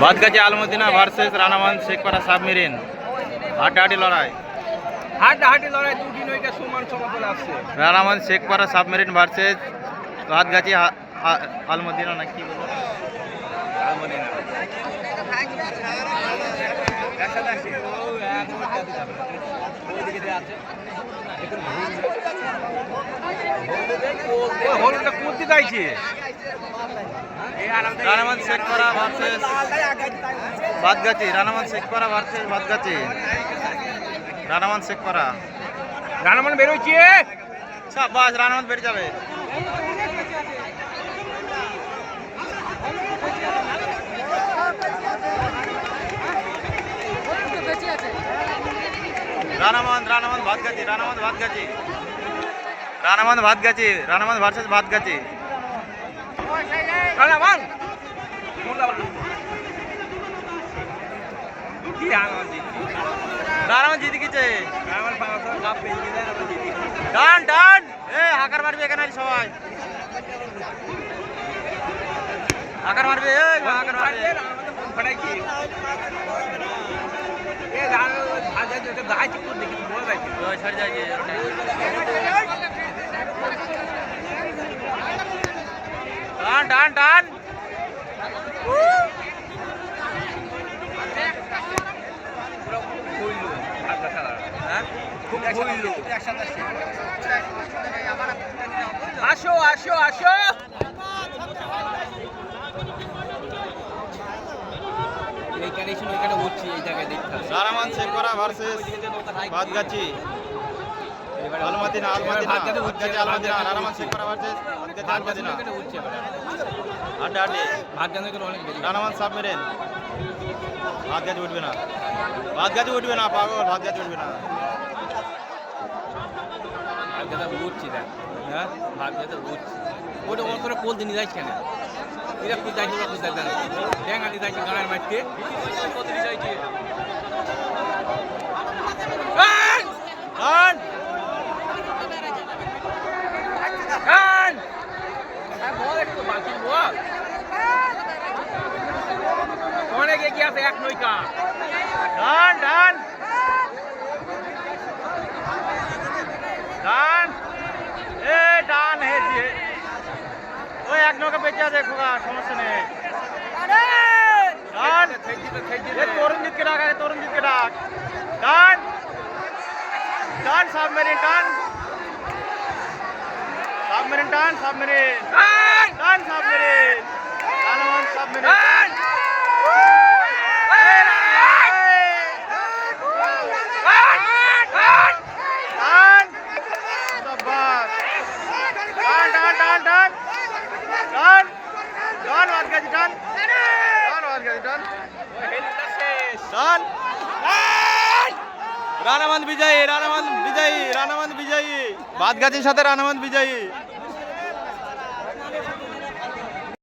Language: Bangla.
বাদগাছি আলমদিনা ভার্সেস রানামান শেখপাড়া সাবমেরিন হাড্ডাহাড্ডি লড়াই। হাড্ডাহাড্ডি লড়াই দুটি নৌকা সমান সমতলে আসছে। রানামান শেখপাড়া সাবমেরিন ভার্সেস আ- আলমদিনা না কি বলব? আলমদিনা। হলুদটা কুর্তি চাইছে রানামান শেখপাড়া ভার্সেস বাদগাছি রানামান শেখপাড়া ভার্সেস বাদগাছি রানামান শেখপাড়া রানামান বেরোচ্ছে বাস রানামান বেড়ে যাবে রানামান রানামান রানামান ভাতগাছি রানামান ভাতগাছি রানামান ভার্সেস ভাতগাছি রানামান কি রানামান জিতছে রানামান জিতে গেছে ডান ডান এ হাকার মারবে এখানে সবাই হাকার মারবে এ হাকার মারবে ছাড় যায় গিয়ে টান টান টান আসো আসো আসো এইখানে শুনে এখানে উঠছি এই জায়গায় দেখতে হবে। Ranaman Shekhpara versus Badgachhi Alamadina Alamadina Bhatgachhi Alamadina Ranaman Shekhpara versus Badgachhi Alamadina. আড্ডি ভাতগাছি এখানে অনেক গেছে। রানামান সাবমেরিন ভাতগাছি উঠবে না ভাতগাছি উঠবে না পাগল ভাতগাছি উঠবে না ভাতগাছি উঠছি দেখ। হ্যাঁ? ভাতগাছি উঠছি। ওটা ওর করে কোল দিয়ে নিয়ে যাইস কেন? এরা কোথায় যাইছে, ওরা কোথায় যাইছে? ড্যাঙ্গা দিয়ে যাইছে গাঁয়ের মাঠকে। এই! টান অনেক এগিয়ে আছে এক নৌকা টান টান টান এ টান হে যে ওই এক নৌকা বেঁচে আছে খোকা সমস্যা নেই টান ঠেক দিতে, ঠেক দিতে। এ তরুণজিৎকে ডাক আগে তরুণজিৎকে ডাক টান টান সাবমেরিন টান সাবমেরিন টান সাবমেরিন গান! টান সাবমেরিন শেষ। রানামন্দ বিজয়ী রানামন্দ বিজয়ী রানামন্দ বিজয়ী। বাদগাছির সাথে রানামন্দ বিজয়ী।